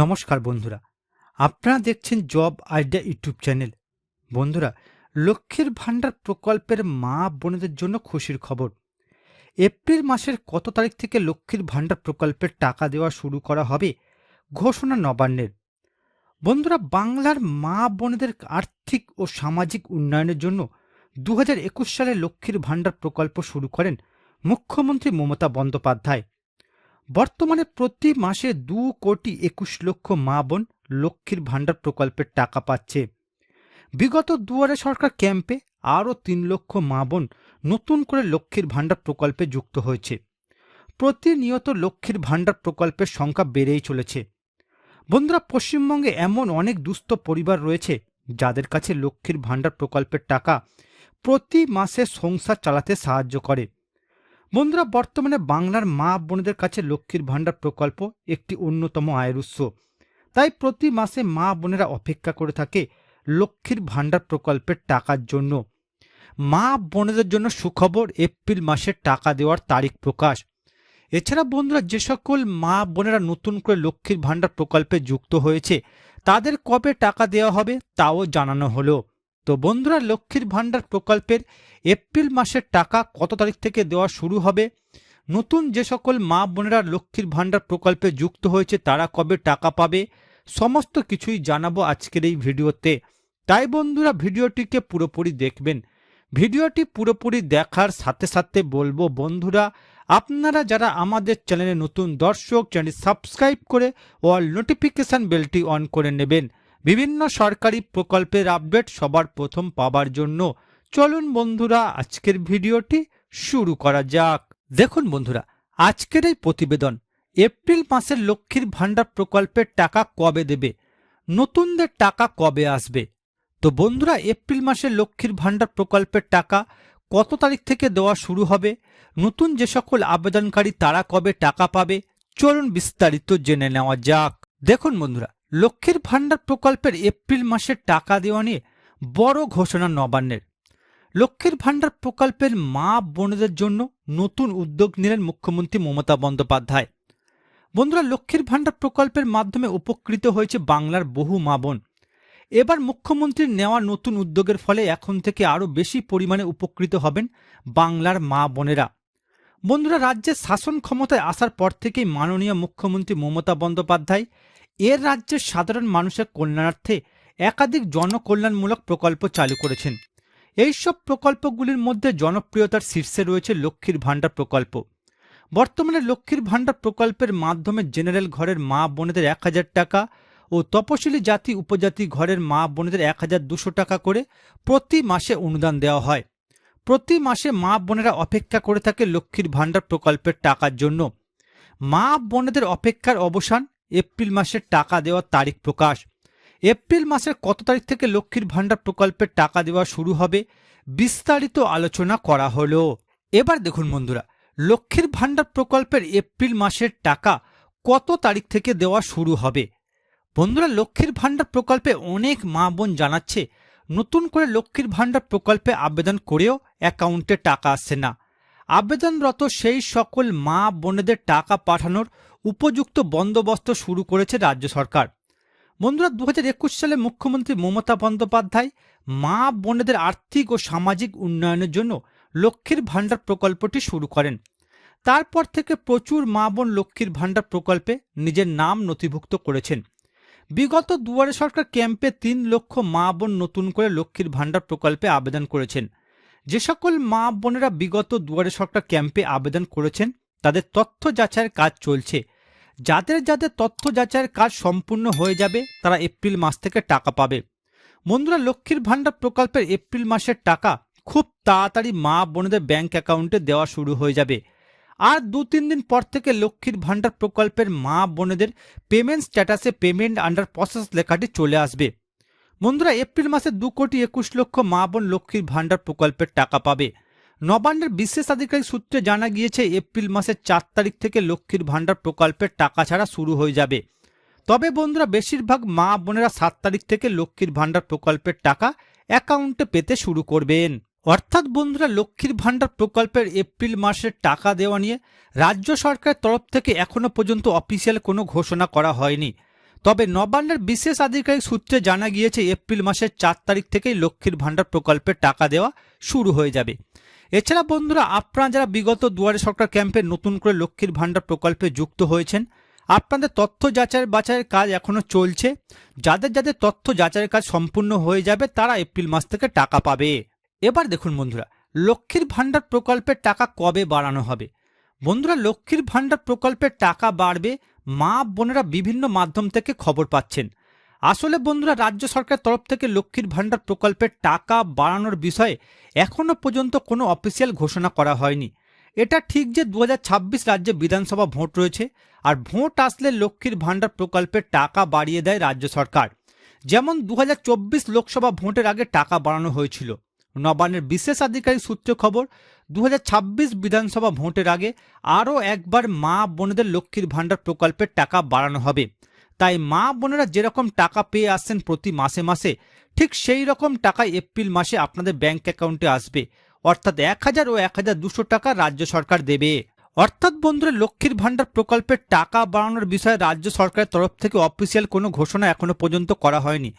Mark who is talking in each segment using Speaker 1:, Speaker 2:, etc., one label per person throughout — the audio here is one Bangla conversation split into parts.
Speaker 1: নমস্কার বন্ধুরা, আপনারা দেখছেন জব আইডিয়া ইউটিউব চ্যানেল। বন্ধুরা, লক্ষ্মীর ভাণ্ডার প্রকল্পের মা বোনেদের জন্য খুশির খবর। এপ্রিল মাসের কত তারিখ থেকে লক্ষ্মীর ভাণ্ডার প্রকল্পের টাকা দেওয়া শুরু করা হবে ঘোষণা নবান্নের। বন্ধুরা, বাংলার মা বোনেদের আর্থিক ও সামাজিক উন্নয়নের জন্য দু হাজার একুশ সালে লক্ষ্মীর ভাণ্ডার প্রকল্প শুরু করেন মুখ্যমন্ত্রী মমতা বন্দ্যোপাধ্যায়। বর্তমানে প্রতি মাসে দু কোটি একুশ লক্ষ মা বোন লক্ষ্মীর ভাণ্ডার প্রকল্পের টাকা পাচ্ছে। বিগত দুয়ারে সরকার ক্যাম্পে আরও তিন লক্ষ মা বোন নতুন করে লক্ষ্মীর ভাণ্ডার প্রকল্পে যুক্ত হয়েছে। প্রতিনিয়ত লক্ষ্মীর ভাণ্ডার প্রকল্পের সংখ্যা বেড়েই চলেছে। বন্ধুরা, পশ্চিমবঙ্গে এমন অনেক দুস্থ পরিবার রয়েছে যাদের কাছে লক্ষ্মীর ভাণ্ডার প্রকল্পের টাকা প্রতি মাসে সংসার চালাতে সাহায্য করে। বন্ধুরা বর্তমানে বাংলার মা বোনদের কাছে লক্ষ্মীর ভাণ্ডার প্রকল্প একটি অন্যতম আয়ের উৎস। তাই প্রতি মাসে মা বোনেরা অপেক্ষা করে থাকে লক্ষ্মীর ভাণ্ডার প্রকল্পের টাকার জন্য। মা বোনেদের জন্য সুখবর এপ্রিল মাসে টাকা দেওয়ার তারিখ প্রকাশ। এছাড়া বন্ধুরা, যে সকল মা বোনেরা নতুন করে লক্ষ্মীর ভাণ্ডার প্রকল্পে যুক্ত হয়েছে, তাদের কবে টাকা দেওয়া হবে তাও জানানো হলো। তো বন্ধুরা, লক্ষ্মীর ভাণ্ডার প্রকল্পের এপ্রিল মাসের টাকা কত তারিখ থেকে দেওয়া শুরু হবে? নতুন যে সকল মা বোনেরা লক্ষ্মীর ভাণ্ডার প্রকল্পে যুক্ত হয়েছে, তারা কবে টাকা পাবে? সমস্ত কিছুই জানাব আজকের এই ভিডিওতে। তাই বন্ধুরা, ভিডিওটিকে পুরোপুরি দেখবেন। ভিডিওটি পুরোপুরি দেখার সাথে সাথে বলব, বন্ধুরা, আপনারা যারা আমাদের চ্যানেলে নতুন দর্শক চ্যানেল সাবস্ক্রাইব করে অল নোটিফিকেশান বেলটি অন করে নেবেন। বিভিন্ন সরকারি প্রকল্পের আপডেট সবার প্রথম পাবার জন্য চলুন বন্ধুরা, আজকের ভিডিওটি শুরু করা যাক। দেখুন বন্ধুরা, আজকের এই প্রতিবেদন, এপ্রিল মাসের লক্ষ্মীর ভাণ্ডার প্রকল্পের টাকা কবে দেবে? নতুনদের টাকা কবে আসবে? তো বন্ধুরা, এপ্রিল মাসের লক্ষ্মীর ভাণ্ডার প্রকল্পের টাকা কত তারিখ থেকে দেওয়া শুরু হবে? নতুন যে সকল আবেদনকারী তারা কবে টাকা পাবে? চলুন বিস্তারিত জেনে নেওয়া যাক। দেখুন বন্ধুরা লক্ষ্মীর ভাণ্ডার প্রকল্পের এপ্রিল মাসের টাকা দেওয়া নিয়ে বড় ঘোষণা নবান্নের। লক্ষ্মীর ভাণ্ডার প্রকল্পের মা বোনদের জন্য নতুন উদ্যোগ নিলেন মুখ্যমন্ত্রী মমতা বন্দ্যোপাধ্যায়। বন্ধুরা, লক্ষ্মীর ভাণ্ডার প্রকল্পের মাধ্যমে উপকৃত হয়েছে বাংলার বহু মা বোন। এবার মুখ্যমন্ত্রীর নেওয়া নতুন উদ্যোগের ফলে এখন থেকে আরও বেশি পরিমাণে উপকৃত হবেন বাংলার মা বোনেরা। বন্ধুরা, রাজ্যের শাসন ক্ষমতায় আসার পর থেকেই মাননীয় মুখ্যমন্ত্রী মমতা বন্দ্যোপাধ্যায় এর রাজ্যের সাধারণ মানুষের কল্যাণার্থে একাধিক জনকল্যাণমূলক প্রকল্প চালু করেছেন। এইসব প্রকল্পগুলির মধ্যে জনপ্রিয়তার শীর্ষে রয়েছে লক্ষ্মীর ভাণ্ডার প্রকল্প। বর্তমানে লক্ষ্মীর ভাণ্ডার প্রকল্পের মাধ্যমে জেনারেল ঘরের মা বোনেদের এক হাজার টাকা ও তপশিলি জাতি উপজাতি ঘরের মা বোনেদের এক হাজার দুশো টাকা করে প্রতি মাসে অনুদান দেওয়া হয়। প্রতি মাসে মা বোনেরা অপেক্ষা করে থাকে লক্ষ্মীর ভাণ্ডার প্রকল্পের টাকার জন্য। মা বোনেদের অপেক্ষার অবসান এপ্রিল মাসের টাকা দেওয়ার তারিখ প্রকাশ। এপ্রিল মাসের কত তারিখ থেকে লক্ষ্মীর ভাণ্ডার প্রকল্পের টাকা দেওয়া শুরু হবে, বিস্তারিত আলোচনা করা হলো। এবার দেখুন বন্ধুরা, লক্ষ্মীর ভাণ্ডার প্রকল্পের এপ্রিল মাসের টাকা কত তারিখ থেকে দেওয়া শুরু হবে? বন্ধুরা, লক্ষ্মীর ভাণ্ডার প্রকল্পে অনেক মা বোন জানাচ্ছে, নতুন করে লক্ষ্মীর ভাণ্ডার প্রকল্পে আবেদন করেও অ্যাকাউন্টে টাকা আসছে না। আবেদনরত সেই সকল মা বোনেদের টাকা পাঠানোর উপযুক্ত বন্দোবস্ত শুরু করেছে রাজ্য সরকার। বন্ধুরা দু হাজার একুশ সালে মুখ্যমন্ত্রী মমতা বন্দ্যোপাধ্যায় মা বোনেদের আর্থিক ও সামাজিক উন্নয়নের জন্য লক্ষ্মীর ভাণ্ডার প্রকল্পটি শুরু করেন। তারপর থেকে প্রচুর মা বোন লক্ষ্মীর ভাণ্ডার প্রকল্পে নিজের নাম নথিভুক্ত করেছেন। বিগত দুয়ারে সরকার ক্যাম্পে তিন লক্ষ মা বোন নতুন করে লক্ষ্মীর ভাণ্ডার প্রকল্পে আবেদন করেছেন। যে সকল মা বোনেরা বিগত দুয়ারে সরকার ক্যাম্পে আবেদন করেছেন তাদের তথ্য যাচাইয়ের কাজ চলছে। যাদের যাদের তথ্য যাচাইয়ের কাজ সম্পূর্ণ হয়ে যাবে, তারা এপ্রিল মাস থেকে টাকা পাবে। বন্ধুরা, লক্ষ্মীর ভাণ্ডার প্রকল্পের এপ্রিল মাসের টাকা খুব তাড়াতাড়ি মা বোনেদের ব্যাংক অ্যাকাউন্টে দেওয়া শুরু হয়ে যাবে। আর দু তিন দিন পর থেকে লক্ষ্মীর ভাণ্ডার প্রকল্পের মা বোনেদের পেমেন্ট স্ট্যাটাসে পেমেন্ট আন্ডার প্রসেস লেখাটি চলে আসবে। বন্ধুরা, এপ্রিল মাসে দু কোটি একুশ লক্ষ মা বোন লক্ষ্মীর ভাণ্ডার প্রকল্পের টাকা পাবে। নবান্নের বিশেষ আধিকারিক সূত্রে জানা গিয়েছে, এপ্রিল মাসের চার তারিখ থেকে লক্ষ্মীর ভাণ্ডার প্রকল্পের টাকা ছাড়া শুরু হয়ে যাবে। তবে বন্ধুরা, বেশিরভাগ মা বোনেরা সাত তারিখ থেকে লক্ষ্মীর ভাণ্ডার প্রকল্পের টাকা অ্যাকাউন্টে পেতে শুরু করবেন। অর্থাৎ বন্ধুরা, লক্ষ্মীর ভাণ্ডার প্রকল্পের এপ্রিল মাসের টাকা দেওয়া নিয়ে রাজ্য সরকারের তরফ থেকে এখনও পর্যন্ত অফিসিয়াল কোনো ঘোষণা করা হয়নি। তবে নবান্নের বিশেষ আধিকারিক সূত্রে জানা গিয়েছে, এপ্রিল মাসের চার তারিখ থেকেই লক্ষ্মীর ভাণ্ডার প্রকল্পের টাকা দেওয়া শুরু হয়ে যাবে। এছাড়া বন্ধুরা, আপনারা যারা বিগত দুয়ারে সরকার ক্যাম্পে নতুন করে লক্ষ্মীর ভাণ্ডার প্রকল্পে যুক্ত হয়েছেন, আপনাদের তথ্য যাচাই বাছাইয়ের কাজ এখনও চলছে। যাদের যাদের তথ্য যাচাইয়ের কাজ সম্পূর্ণ হয়ে যাবে, তারা এপ্রিল মাস থেকে টাকা পাবে। এবার দেখুন বন্ধুরা, লক্ষ্মীর ভাণ্ডার প্রকল্পের টাকা কবে বাড়ানো হবে? বন্ধুরা, লক্ষ্মীর ভাণ্ডার প্রকল্পের টাকা বাড়বে মা বোনেরা বিভিন্ন মাধ্যম থেকে খবর পাচ্ছেন। আসলে বন্ধুরা, রাজ্য সরকারের তরফ থেকে লক্ষ্মীর ভাণ্ডার প্রকল্পের টাকা বাড়ানোর বিষয়ে এখনও পর্যন্ত কোনো অফিসিয়াল ঘোষণা করা হয়নি। এটা ঠিক যে দু হাজার ছাব্বিশ রাজ্যে বিধানসভা ভোট রয়েছে, আর ভোট আসলে লক্ষ্মীর ভাণ্ডার প্রকল্পের টাকা বাড়িয়ে দেয় রাজ্য সরকার। যেমন দু হাজার চব্বিশ লোকসভা ভোটের আগে টাকা বাড়ানো হয়েছিল। নবান্নের বিশেষ আধিকারিক সূত্রে খবর দু হাজার ছাব্বিশ বিধানসভা ভোটের আগে আরও একবার মা বোনেদের লক্ষ্মীর ভাণ্ডার প্রকল্পের টাকা বাড়ানো হবে। তাই মা বোনেরা যেরকম টাকা পেয়ে আসছেন প্রতি মাসে মাসে, ঠিক সেই রকম টাকা এপ্রিল মাসে আপনাদের ব্যাংক অ্যাকাউন্টে আসবে। অর্থাৎ এক হাজার ও এক হাজার দুশো টাকা রাজ্য সরকার দেবে। অর্থাৎ বন্ধুরা, লক্ষ্মীর ভাণ্ডার প্রকল্পের টাকা বাড়ানোর বিষয়ে রাজ্য সরকারের তরফ থেকে অফিসিয়াল কোনো ঘোষণা এখনও পর্যন্ত করা হয়নি।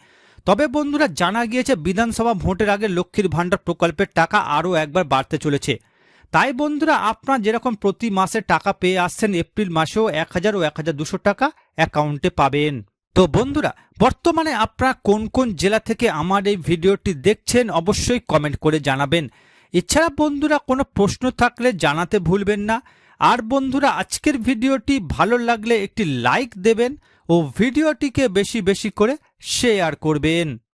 Speaker 1: তবে বন্ধুরা জানা গিয়েছে বিধানসভা ভোটের আগে লক্ষ্মীর ভাণ্ডার প্রকল্পের টাকা আরও একবার বাড়তে চলেছে। তাই বন্ধুরা আপনারা যেরকম প্রতি মাসে টাকা পেয়ে আসছেন, এপ্রিল মাসেও এক হাজার ও এক হাজার দুশো টাকা অ্যাকাউন্টে পাবেন। তো বন্ধুরা, বর্তমানে আপনারা কোন কোন জেলা থেকে আমার এই ভিডিওটি দেখছেন অবশ্যই কমেন্ট করে জানাবেন। এছাড়া বন্ধুরা কোনো প্রশ্ন থাকলে জানাতে ভুলবেন না। আর বন্ধুরা, আজকের ভিডিওটি ভালো লাগলে একটি লাইক দেবেন ও ভিডিওটিকে বেশি বেশি করে শেয়ার করবেন।